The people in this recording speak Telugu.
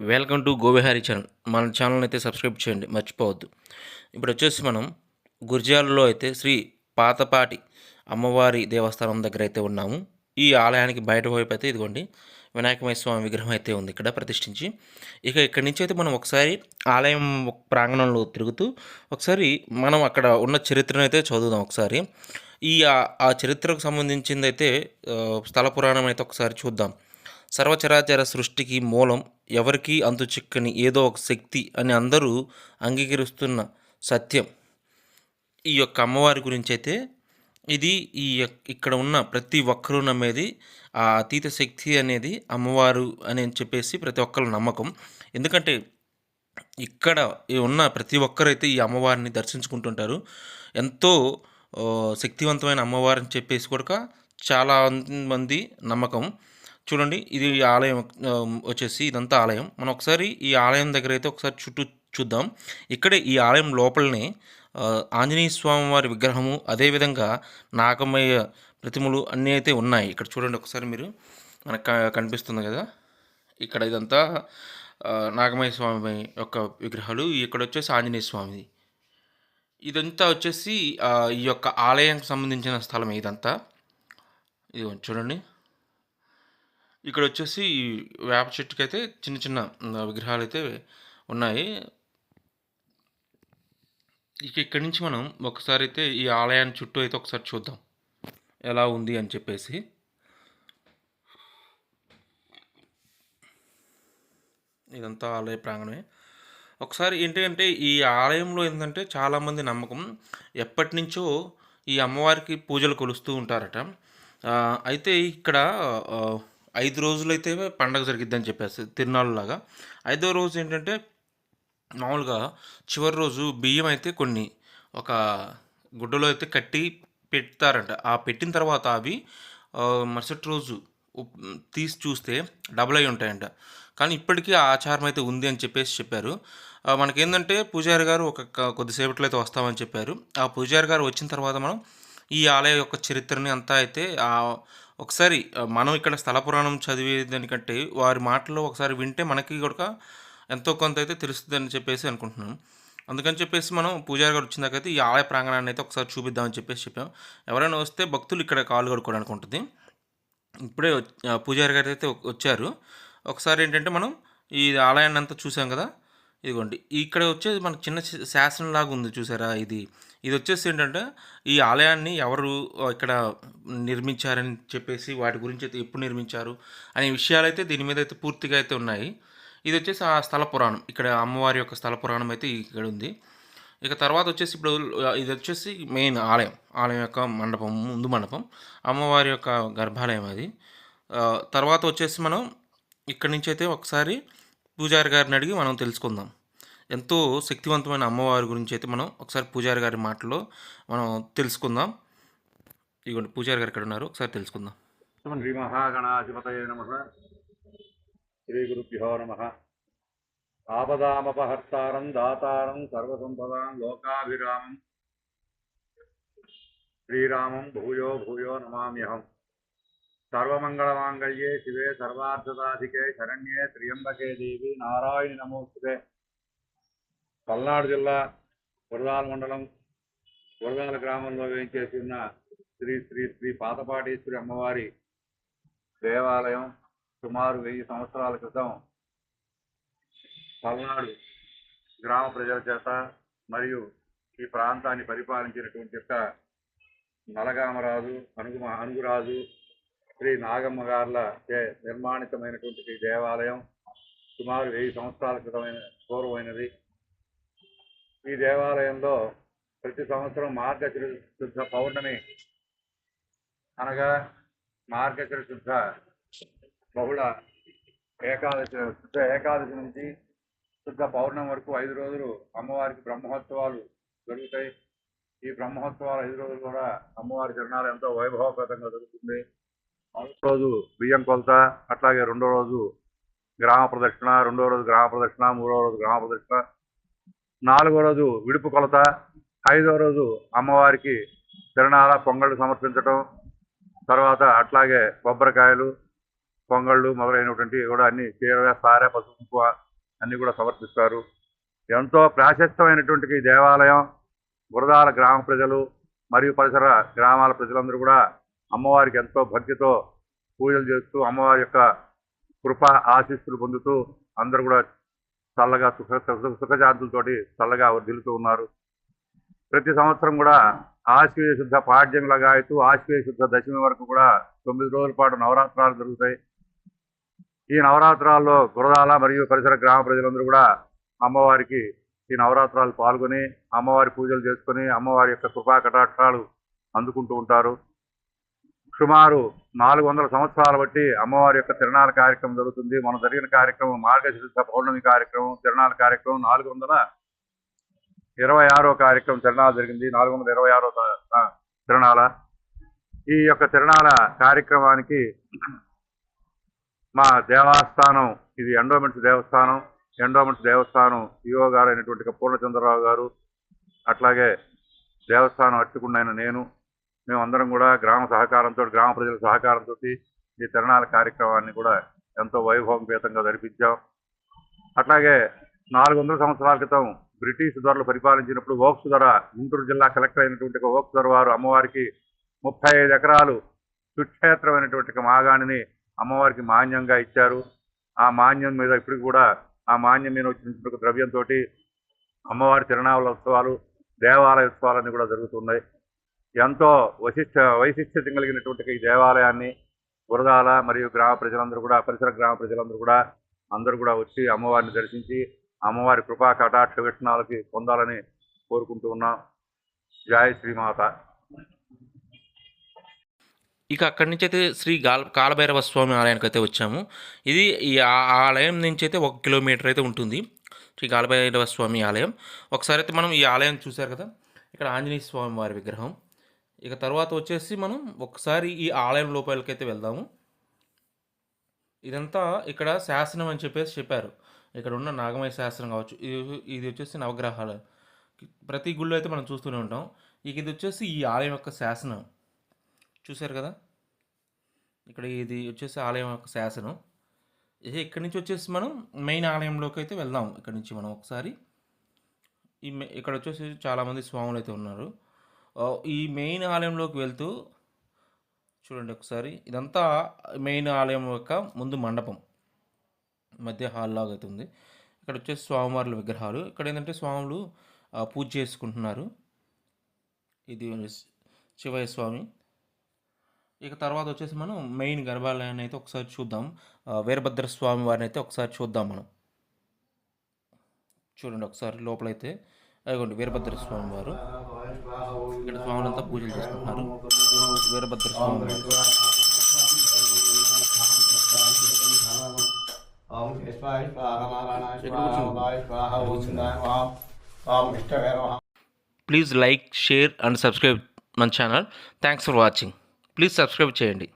వెల్కమ్ టు గోవిహారి ఛానల్ మన ఛానల్ అయితే సబ్స్క్రైబ్ చేయండి మర్చిపోవద్దు. ఇప్పుడు వచ్చేసి మనం గుర్జాలలో అయితే శ్రీ పాతపాటి అమ్మవారి దేవస్థానం దగ్గర అయితే ఉన్నాము. ఈ ఆలయానికి బయట వైపు అయితే ఇదిగోండి వినాయకమయ స్వామి విగ్రహం అయితే ఉంది ఇక్కడ ప్రతిష్ఠించి. ఇక ఇక్కడి నుంచి అయితే మనం ఒకసారి ఆలయం ప్రాంగణంలో తిరుగుతూ ఒకసారి మనం అక్కడ ఉన్న చరిత్రను అయితే చదువుదాం ఒకసారి. ఈ ఆ- చరిత్రకు సంబంధించింది అయితే స్థల పురాణం అయితే ఒకసారి చూద్దాం. సర్వచరాచర సృష్టికి మూలం ఎవరికీ అంతు చిక్కని ఏదో ఒక శక్తి అని అందరూ అంగీకరిస్తున్న సత్యం. ఈ యొక్క అమ్మవారి గురించి అయితే ఇది ఈ ఇక్కడ ఉన్న ప్రతి ఒక్కరూ నమ్మేది ఆ అతీత శక్తి అనేది అమ్మవారు అని చెప్పేసి ప్రతి ఒక్కరు నమ్మకం. ఎందుకంటే ఇక్కడ ఉన్న ప్రతి ఒక్కరైతే ఈ అమ్మవారిని దర్శించుకుంటుంటారు. ఎంతో శక్తివంతమైన అమ్మవారు అని చెప్పేసి కూడా చాలా మంది నమ్మకం. చూడండి ఇది ఈ ఆలయం వచ్చేసి ఇదంతా ఆలయం. మనం ఒకసారి ఈ ఆలయం దగ్గర అయితే ఒకసారి చుట్టూ చూద్దాం. ఇక్కడే ఈ ఆలయం లోపలనే ఆంజనేయ స్వామి వారి విగ్రహము అదేవిధంగా నాగమయ్య ప్రతిమలు అన్నీ అయితే ఉన్నాయి. ఇక్కడ చూడండి ఒకసారి మీరు మనకు కనిపిస్తుంది కదా. ఇక్కడ ఇదంతా నాగమయ్య స్వామి యొక్క విగ్రహాలు. ఇక్కడ వచ్చేసి ఆంజనేయ స్వామిది. ఇదంతా వచ్చేసి ఈ యొక్క ఆలయానికి సంబంధించిన స్థలం ఇదంతా. ఇది చూడండి. ఇక్కడ వచ్చేసి ఈ వేప చెట్టుకి అయితే చిన్న చిన్న విగ్రహాలు అయితే ఉన్నాయి. ఇక ఇక్కడి నుంచి మనం ఒకసారి అయితే ఈ ఆలయాన్ని చుట్టూ అయితే ఒకసారి చూద్దాం. ఎలా ఉంది అని చెప్పేసి. ఇదంతా ఆలయ ప్రాంగణమే. ఒకసారి ఏంటంటే ఈ ఆలయంలో ఏంటంటే చాలామంది నమ్మకం ఎప్పటి నుంచో ఈ అమ్మవారికి పూజలు కొలుస్తూ ఉంటారట. అయితే ఇక్కడ ఐదు రోజులైతే పండగ జరిగిద్దని చెప్పేసి తిరునాళ్ళలాగా. ఐదో రోజు ఏంటంటే మామూలుగా చివరి రోజు బియ్యం అయితే కొన్ని ఒక గుడ్డలో అయితే కట్టి పెడతారంట. ఆ పెట్టిన తర్వాత అవి మరుసటి రోజు తీసి చూస్తే డబుల్ అయి ఉంటాయంట. కానీ ఇప్పటికీ ఆ ఆచారం అయితే ఉంది అని చెప్పేసి చెప్పారు. మనకేంటంటే పూజారి గారు ఒక కొద్దిసేపట్లో అయితే వస్తామని చెప్పారు. ఆ పూజారి గారు వచ్చిన తర్వాత మనం ఈ ఆలయ యొక్క చరిత్రని అంతా అయితే ఆ, ఒకసారి మనం ఇక్కడ స్థల పురాణం చదివేదానికంటే వారి మాటల్లో ఒకసారి వింటే మనకి కూడా ఎంతో కొంత అయితే తెలుస్తుందని చెప్పేసి అనుకుంటున్నాను. అందుకని చెప్పేసి మనం పూజారి గారు వచ్చిందాకైతే ఈ ఆలయ ప్రాంగణాన్ని అయితే ఒకసారి చూపిద్దామని చెప్పేసి చెప్పాం. ఎవరైనా వస్తే భక్తులు ఇక్కడ కాలు కడుక్కోవడానికి ఉంటుంది. ఇప్పుడే పూజారి గారు అయితే వచ్చారు. ఒకసారి ఏంటంటే మనం ఈ ఆలయాన్ని అంతా చూసాం కదా? ఇదిగోండి. ఇక్కడ వచ్చేది మనకు చిన్న శ- శాసనం లాగా ఉంది చూసారా? ఇది ఇది వచ్చేసి ఏంటంటే ఈ ఆలయాన్ని ఎవరు ఇక్కడ నిర్మించారని చెప్పేసి వాటి గురించి అయితే ఎప్పుడు నిర్మించారు అనే విషయాలు అయితే దీని మీద అయితే పూర్తిగా అయితే ఉన్నాయి. ఇది వచ్చేసి ఆ స్థల పురాణం. ఇక్కడ అమ్మవారి యొక్క స్థల పురాణం అయితే ఇక్కడ ఉంది. ఇక తర్వాత వచ్చేసి ఇప్పుడు ఇది వచ్చేసి మెయిన్ ఆలయం. ఆలయం యొక్క మండపం ముందు మండపం. అమ్మవారి యొక్క గర్భాలయం అది. తర్వాత వచ్చేసి మనం ఇక్కడి నుంచి అయితే ఒకసారి పూజారి గారిని అడిగి మనం తెలుసుకుందాం. ఎంతో శక్తివంతమైన అమ్మవారి గురించి అయితే మనం ఒకసారి పూజారి గారి మాటలో మనం తెలుసుకుందాం. ఇదిగోండి పూజారి గారు ఇక్కడ ఉన్నారు ఒకసారి తెలుసుకుందాం. శ్రీ మహాగణాధిపతయ నమ. శ్రీ గురుభ్యో నమ. ఆపదామపహర్తారం దాతారం సర్వసంపదాం లోకాభిరామం. శ్రీరామం భూయో భూయో నమామ్యహం. సర్వమంగళమాంగళ్యే శివే సర్వార్థదాధికే శరణ్యే త్రియంబకే దేవి నారాయణి నమోస్తుతే. పల్నాడు జిల్లా గురదాల మండలం గురదాల గ్రామంలో వేయించేసి ఉన్న శ్రీ శ్రీ శ్రీ పాతపాటేశ్వరి అమ్మవారి దేవాలయం సుమారు వెయ్యి సంవత్సరాల క్రితం పల్నాడు గ్రామ ప్రజల చేత మరియు ఈ ప్రాంతాన్ని పరిపాలించినటువంటి యొక్క నలగామరాజు అనుగు అనుగురాజు శ్రీ నాగమ్మ గార్ల చే నిర్మాణితమైనటువంటి ఈ దేవాలయం సుమారు వెయ్యి సంవత్సరాల క్రితమైన పూర్వమైనది. ఈ దేవాలయంలో ప్రతి సంవత్సరం మార్గశిర శుద్ధ పౌర్ణమి అనగా మార్గశిర శుద్ధ బహుళ ఏకాదశి శుద్ధ ఏకాదశి నుంచి శుద్ధ పౌర్ణమి వరకు ఐదు రోజులు అమ్మవారికి బ్రహ్మోత్సవాలు జరుగుతాయి. ఈ బ్రహ్మోత్సవాలు ఐదు రోజులు కూడా అమ్మవారి చరణాలు ఎంతో వైభవపేతంగా జరుగుతుంది. మొదటి రోజు బియ్యం కొలత అట్లాగే రెండో రోజు గ్రామ ప్రదక్షిణ రెండో రోజు గ్రామ ప్రదక్షిణ మూడో రోజు గ్రామ ప్రదక్షిణ నాలుగో రోజు విడుపు కొలత ఐదో రోజు అమ్మవారికి తిరణాల పొంగళ్ళు సమర్పించటం తర్వాత అట్లాగే కొబ్బరికాయలు పొంగళ్ళు మొదలైనటువంటి కూడా అన్ని చీర సారె పసుపు అన్నీ కూడా సమర్పిస్తారు. ఎంతో ప్రాశస్త్యమైనటువంటి ఈ దేవాలయం బురదాల గ్రామ ప్రజలు మరియు పరిసర గ్రామాల ప్రజలందరూ కూడా అమ్మవారికి ఎంతో భక్తితో పూజలు చేస్తూ అమ్మవారి యొక్క కృప ఆశీస్సులు పొందుతూ అందరూ కూడా చల్లగా సుఖ సుఖ- సుఖశాంతులతోటి చల్లగా వర్ధిల్లుతూ ఉన్నారు. ప్రతి సంవత్సరం కూడా ఆశ్వీయ శుద్ధ పాడ్యం లగాయతూ ఆశ్వీయ శుద్ధ దశమి వరకు కూడా తొమ్మిది రోజుల పాటు నవరాత్రాలు జరుగుతాయి. ఈ నవరాత్రాల్లో గురదాల మరియు పరిసర గ్రామ ప్రజలందరూ కూడా అమ్మవారికి ఈ నవరాత్రాలు పాల్గొని అమ్మవారి పూజలు చేసుకొని అమ్మవారి యొక్క కృపా కటాక్షాలు అందుకుంటూ ఉంటారు. సుమారు నాలుగు వందల సంవత్సరాల బట్టి అమ్మవారి యొక్క తిరణాల కార్యక్రమం జరుగుతుంది. మనం జరిగిన కార్యక్రమం మార్గశీర్ష పౌర్ణమి కార్యక్రమం తిరణాల కార్యక్రమం నాలుగు వందల ఇరవై ఆరో కార్యక్రమం తిరణాలు జరిగింది. నాలుగు వందల ఇరవై ఆరో తిరణాల ఈ యొక్క తిరణాల కార్యక్రమానికి మా దేవస్థానం ఇది ఎండోమెంట్స్ దేవస్థానం. ఎండోమెంట్స్ దేవస్థానం ఈఓ గారు అయినటువంటి పూర్ణచంద్రరావు గారు అట్లాగే దేవస్థానం అర్చకుండైన నేను మేమందరం కూడా గ్రామ సహకారంతో గ్రామ ప్రజల సహకారంతో ఈ తిరణాల కార్యక్రమాన్ని కూడా ఎంతో వైభవంపేతంగా జరిపించాం. అట్లాగే నాలుగు వందల సంవత్సరాల క్రితం బ్రిటిష్ ధరలు పరిపాలించినప్పుడు ఓక్స్ ధర గుంటూరు జిల్లా కలెక్టర్ అయినటువంటి ఓక్స్ ధర వారు అమ్మవారికి ముప్పై ఐదు ఎకరాలు సుక్షేత్రమైనటువంటి మాగాణిని అమ్మవారికి మాన్యంగా ఇచ్చారు. ఆ మాన్యం మీద ఇప్పటికి కూడా ఆ మాన్యం మీద వచ్చినటువంటి ద్రవ్యంతో అమ్మవారి తిరణాల ఉత్సవాలు దేవాలయ ఉత్సవాలన్నీ కూడా జరుగుతున్నాయి. ఎంతో వశిష్ట వైశిష్ట్యం కలిగినటువంటి ఈ దేవాలయాన్ని గురదాల మరియు గ్రామ ప్రజలందరూ కూడా పరిసర గ్రామ ప్రజలందరూ కూడా అందరూ కూడా వచ్చి అమ్మవారిని దర్శించి అమ్మవారి కృపా కటాక్ష విషణాలకి పొందాలని కోరుకుంటూ ఉన్నాం. జై శ్రీమాత. ఇక అక్కడి నుంచి అయితే శ్రీ గాల్ కాలభైరవ స్వామి ఆలయానికి అయితే వచ్చాము. ఇది ఈ ఆ- ఆలయం నుంచి అయితే ఒక కిలోమీటర్ అయితే ఉంటుంది. శ్రీ కాలభైరవ స్వామి ఆలయం. ఒకసారి అయితే మనం ఈ ఆలయం చూశారు కదా? ఇక్కడ ఆంజనేయ స్వామి వారి విగ్రహం. ఇక తర్వాత వచ్చేసి మనం ఒకసారి ఈ ఆలయం లోపలికైతే వెళ్దాము. ఇదంతా ఇక్కడ శాసనం అని చెప్పేసి చెప్పారు. ఇక్కడ ఉన్న నాగమయ శాసనం కావచ్చు. ఇది ఇది వచ్చేసి నవగ్రహాలు ప్రతి గుళ్ళు అయితే మనం చూస్తూనే ఉంటాం. ఇక ఇది వచ్చేసి ఈ ఆలయం యొక్క శాసనం. చూశారు కదా? ఇక్కడ ఇది వచ్చేసి ఆలయం యొక్క శాసనం. ఇది ఇక్కడి నుంచి వచ్చేసి మనం మెయిన్ ఆలయంలోకి అయితే వెళ్దాం. ఇక్కడ నుంచి మనం ఒకసారి. ఈ ఇక్కడ వచ్చేసి చాలామంది స్వాములు అయితే ఉన్నారు. ఈ మెయిన్ ఆలయంలోకి వెళ్తూ చూడండి ఒకసారి. ఇదంతా మెయిన్ ఆలయం యొక్క ముందు మండపం. మధ్య హాల్ లాగా అయితే ఉంది. ఇక్కడ వచ్చేసి స్వామివార్ల విగ్రహాలు. ఇక్కడ ఏంటంటే స్వాములు పూజ చేసుకుంటున్నారు. ఇది శివయ్య స్వామి. ఇక తర్వాత వచ్చేసి మనం మెయిన్ గర్భాలయాన్ని అయితే ఒకసారి చూద్దాం. వీరభద్ర స్వామి వారిని అయితే ఒకసారి చూద్దాం మనం. చూడండి ఒకసారి లోపలైతే. అదిగోండి వీరభద్ర స్వామి వారు. ఇక్కడ స్వాములంతా పూజలు చేసుకుంటున్నారు Veerabhadra Swamy please like share and subscribe మన channel. Thanks for watching please subscribe చేయండి.